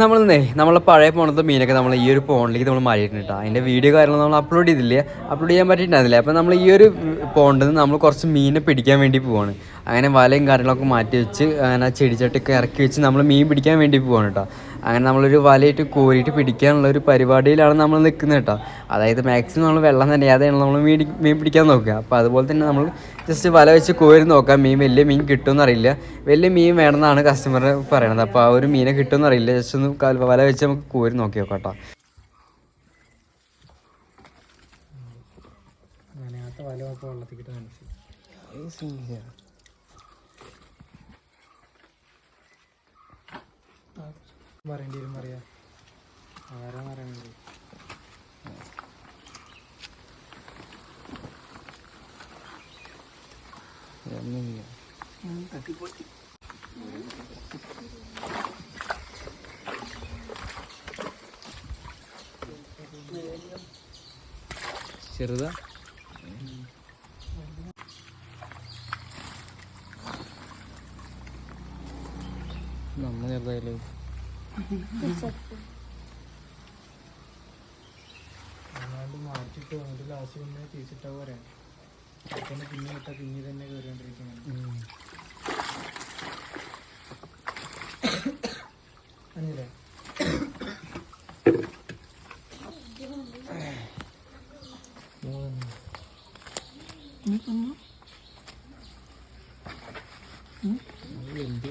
നമ്മളെന്നേ നമ്മളെ പഴയ പോണത്തെ മീനൊക്കെ നമ്മൾ ഈ ഒരു ഫോണിലേക്ക് നമ്മൾ മാറിയിട്ടുണ്ട് അതിന്റെ വീഡിയോ കാര്യങ്ങൾ നമ്മൾ അപ്ലോഡ് ചെയ്തില്ലേ. അപ്ലോഡ് ചെയ്യാൻ പറ്റിയിട്ടുണ്ടായിരുന്നില്ല. അപ്പോൾ നമ്മൾ ഈ ഒരു പോണ്ടിൽ നിന്ന് നമ്മൾ കുറച്ച് മീനെ പിടിക്കാൻ വേണ്ടി പോവാണ്. അങ്ങനെ വലയും കാര്യങ്ങളൊക്കെ മാറ്റി വെച്ച് അങ്ങനെ ചെടിച്ചട്ടിയൊക്കെ ഇറക്കി വെച്ച് നമ്മൾ മീൻ പിടിക്കാൻ വേണ്ടി പോവാണ് കേട്ടോ. അങ്ങനെ നമ്മളൊരു വലയിട്ട് കോരിയിട്ട് പിടിക്കാനുള്ള ഒരു പരിപാടിയിലാണ് നമ്മൾ നിൽക്കുന്നത് കേട്ടോ. അതായത് മാക്സിമം നമ്മൾ വെള്ളം നനയാതെയാണ് നമ്മൾ മീൻ മീൻ പിടിക്കാൻ നോക്കുക. അപ്പോൾ അതുപോലെ തന്നെ നമ്മൾ ജസ്റ്റ് വല വെച്ച് കോരി നോക്കാം മീൻ വലിയ മീൻ കിട്ടുമെന്ന് അറിയില്ല. വലിയ മീൻ വേണമെന്നാണ് കസ്റ്റമർ പറയണത്. അപ്പോൾ ആ ഒരു മീനെ കിട്ടുമെന്ന് അറിയില്ല. ജസ്റ്റ് ഒന്ന് വല വെച്ച് നമുക്ക് കോരി നോക്കി നോക്കാം കേട്ടോ. വല ഒക്കെ വെള്ളത്തിൽ കിട്ടാൻ പറയേണ്ടി വരും പറയാ. ആരാന്ന് അറിയണത് ചെറുതാ? നമ്മ ചെറുതായാലോ? മാറ്റിട്ട് വന്നിട്ട് ലാസ്റ്റ് പിന്നെ തിരിച്ചിട്ടാ പോരാ പിന്നെ പിന്നെ പിന്നെ തന്നെ കയറിക്കൊണ്ടിരിക്കുന്നത് അല്ലേ എന്ത്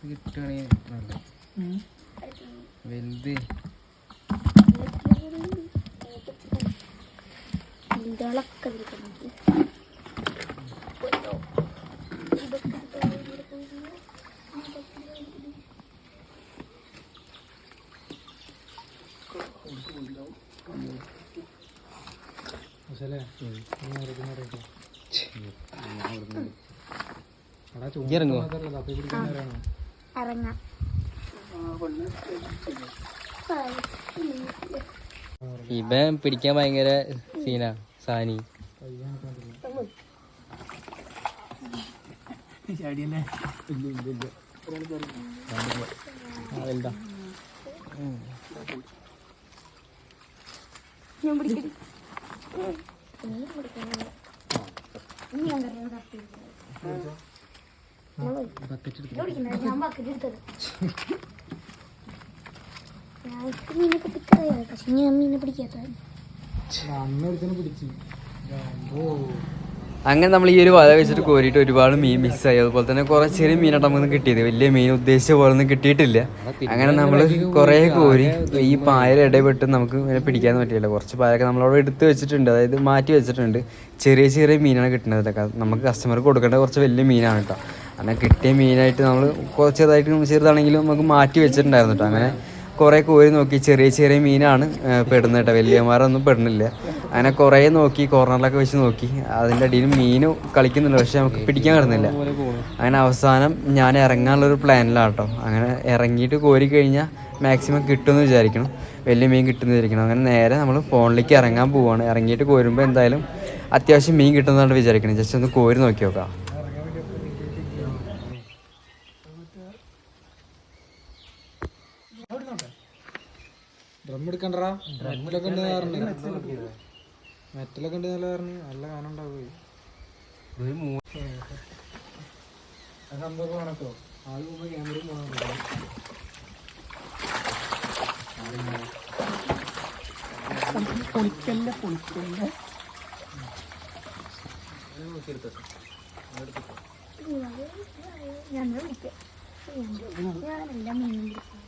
കിട്ടുകയാണെങ്കിൽ നല്ല വലുത്. ഇതൊക്കെ ഇറങ്ങാം. ഇവൻ പിടിക്കാൻ ഭയങ്കര സീനാ സാനി. ഞാൻ പിടിക്കടി മീനെ പിടിക്കറിയാം പക്ഷെ ഞാൻ മീനെ പിടിക്കാത്ത പിടിച്ചു അങ്ങനെ നമ്മൾ ഈ ഒരു വല വെച്ചിട്ട് കോരിയിട്ട് ഒരുപാട് മീൻ മിസ്സായി അതുപോലെ തന്നെ കുറേ ചെറിയ മീനായിട്ട് നമുക്ക് കിട്ടിയത്. വലിയ മീൻ ഉദ്ദേശിച്ച പോലെ ഒന്നും കിട്ടിയിട്ടില്ല. അങ്ങനെ നമ്മൾ കുറേ കോരി ഈ പായൽ ഇടപെട്ട് നമുക്ക് പിടിക്കാൻ പറ്റിയില്ല. കുറച്ച് പായൊക്കെ നമ്മളവിടെ എടുത്ത് വെച്ചിട്ടുണ്ട്. അതായത് മാറ്റി വെച്ചിട്ടുണ്ട്. ചെറിയ ചെറിയ മീനാണ് കിട്ടുന്നത് നമുക്ക് കസ്റ്റമർക്ക് കൊടുക്കേണ്ട കുറച്ച് വലിയ മീനാണ് കേട്ടോ. അങ്ങനെ കിട്ടിയ മീനായിട്ട് നമ്മൾ കുറച്ചതായിട്ട് ചെറുതാണെങ്കിലും നമുക്ക് മാറ്റി വെച്ചിട്ടുണ്ടായിരുന്നു കേട്ടോ. അങ്ങനെ കുറേ കോരി നോക്കി. ചെറിയ ചെറിയ മീനാണ് പെടുന്നത് കേട്ടോ. വലിയമാരൊന്നും പെടുന്നില്ല. അങ്ങനെ കുറേ നോക്കി കോർണറിലൊക്കെ വെച്ച് നോക്കി. അതിന്റെ അടിയിൽ മീൻ കളിക്കുന്നുണ്ട് പക്ഷെ നമുക്ക് പിടിക്കാൻ കിടന്നില്ല. അങ്ങനെ അവസാനം ഞാൻ ഇറങ്ങാനുള്ളൊരു പ്ലാനിലാണ് കേട്ടോ. അങ്ങനെ ഇറങ്ങിയിട്ട് കോരി കഴിഞ്ഞാൽ മാക്സിമം കിട്ടുമെന്ന് വിചാരിക്കണം. വലിയ മീൻ കിട്ടുമെന്ന് വിചാരിക്കണം. അങ്ങനെ നേരെ നമ്മൾ ഫോണിലേക്ക് ഇറങ്ങാൻ പോവുകയാണ് ഇറങ്ങിയിട്ട് കോരുമ്പോൾ എന്തായാലും അത്യാവശ്യം മീൻ കിട്ടുന്നതാണ് വിചാരിക്കണം. ജസ്റ്റ് ഒന്ന് കോരി നോക്കി നോക്കാം. എടുക്കണ്ടടാ. മെറ്റലൊക്കെ ഉണ്ട് പറഞ്ഞു. മെറ്റലൊക്കെ ഉണ്ട് നല്ല പറഞ്ഞു. നല്ല കാനം ഉണ്ടാവുകയും സംഭവം കണക്കോ ആൾ പോകുമ്പോ ക്യാമറയും പോകണം പൊളിക്കല്ല പൊളിക്കല്ല? ഞങ്ങൾ പിടിക്കാം ഞാനെല്ലാം മീൻ പിടിക്കും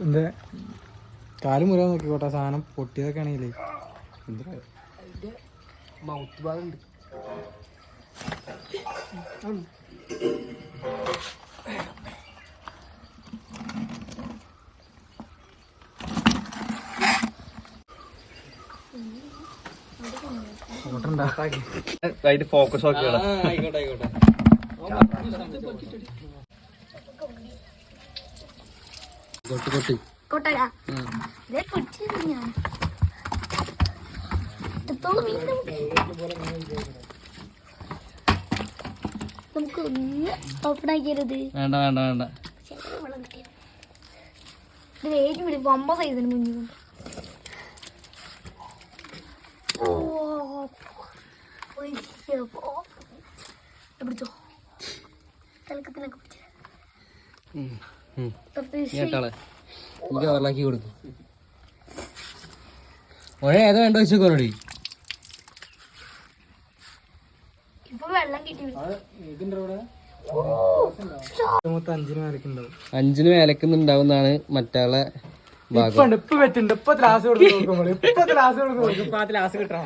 എന്താ? കാൽ മുറിയാൻ നോക്കിക്കോട്ടെ സാധനം പൊട്ടിയതൊക്കെ ആണെങ്കിലേ. മൗത്ത് ഭാഗമുണ്ട് അതിന്റെ ഫോക്കസ് ഒക്കെ നമുക്ക് ഒന്ന് ഓപ്പൺ വേണ്ട വേണ്ട വേണ്ട ഇത് വേഗം വിടും വമ്പ സൈസിന് മുന്നിൽ ഓ ഒയ്യപ്പോ. ഇത് പിടിച്ചോ തലക്കത്തിനൊക്കെ പിടിച്ചോ പ്രത്യേകിച്ച് കേട്ടാളെ എനിക്ക് കവറിലാക്കി കൊടുക്കും. മഴ ഏതാ വേണ്ട മൊത്തം അഞ്ചിന് വേലക്കുന്നുണ്ടാവുന്നാണ് മറ്റാളെ ഭാഗം.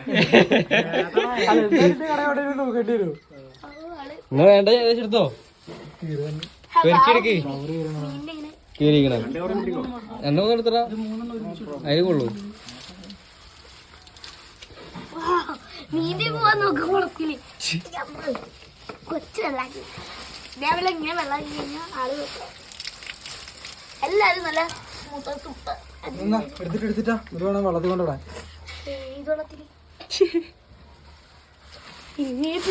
നിങ്ങൾ വേണ്ട ഏകദേശം എടുത്തോ? കീറിക്കണം രണ്ടു മൂന്ന് എടുത്തടാ. അതിന് കൊള്ളൂ നീന്തി പോവാൻ നോക്കും കുളത്തിൽ. നമ്മൾ കൊച്ചു വെള്ളാക്കി. ഇതേപോലെ ഇങ്ങനെ വെള്ളാക്കി കഴിഞ്ഞാൽ ആൾ. എല്ലാരും നല്ല മൂത്ത തുപ്പ. എന്നാ എടുത്തിട്ട് എടുത്തിട്ടാ. ഇത് വേണം വെള്ളത്തിൽ കൊണ്ടിടാൻ ഏത് വെള്ളത്തിൽ. ഇങ്ങേപ്പ്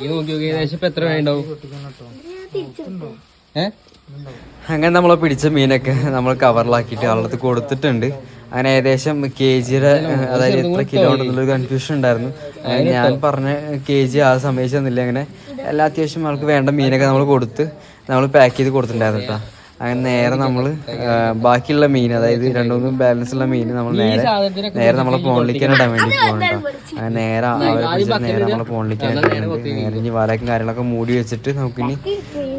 ഈ നോക്കി നോക്കി ഏകദേശം ഇപ്പൊ എത്ര വേണ്ടാവും ഇതിനെ തിരിച്ചെടുക്കും അങ്ങനെ നമ്മളെ പിടിച്ച മീനൊക്കെ നമ്മൾ കവറിലാക്കിയിട്ട് ആളുടെ കൊടുത്തിട്ടുണ്ട്. അങ്ങനെ ഏകദേശം കെ ജിയുടെ അതായത് എത്ര കിലോ ഉണ്ടെന്നുള്ളൊരു കൺഫ്യൂഷൻ ഉണ്ടായിരുന്നു. ഞാൻ പറഞ്ഞ കെ ജി ആ സമ്മതിച്ചെന്നില്ല അങ്ങനെ എല്ലാ അത്യാവശ്യം ആൾക്ക് വേണ്ട മീനൊക്കെ നമ്മൾ കൊടുത്ത് നമ്മൾ പാക്ക് ചെയ്ത് കൊടുത്തിട്ടുണ്ടായിരുന്നു കേട്ടോ അങ്ങനെ നേരെ നമ്മൾ ബാക്കിയുള്ള മീൻ അതായത് രണ്ടുമൂന്നും ബാലൻസ് ഉള്ള മീൻ നമ്മൾ നേരെ നേരെ നമ്മളെ ഫോണിലേക്ക് ഇടാൻ വേണ്ടി പോകണം അങ്ങനെ നേരെ അവരെ നേരെ നമ്മളെ ഫോണിലേക്ക് നേരെ ഇനി വലക്കും കാര്യങ്ങളൊക്കെ മൂടി വെച്ചിട്ട് നമുക്ക് ഇനി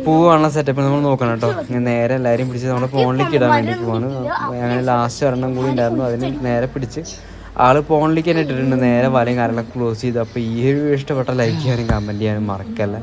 പോവാനുള്ള സെറ്റപ്പ് നമ്മൾ നോക്കണം കേട്ടോ. ഇങ്ങനെ നേരെ എല്ലാവരും പിടിച്ച് നമ്മുടെ ഫോണിലേക്ക് ഇടാൻ വേണ്ടി പോവാണ്. അങ്ങനെ ലാസ്റ്റ് ഒരെണ്ണം കൂടി ഉണ്ടായിരുന്നു. അതിന് നേരെ പിടിച്ച് ആൾ ഫോണിലേക്ക് തന്നെ ഇട്ടിട്ടുണ്ട്. നേരെ വലയും കാര്യങ്ങളൊക്കെ ക്ലോസ് ചെയ്തു. അപ്പോൾ ഈ ഒരു ഇഷ്ടപ്പെട്ട ലൈക്ക് ചെയ്യാനും കമന്റ് ചെയ്യാനും മറക്കല്ല.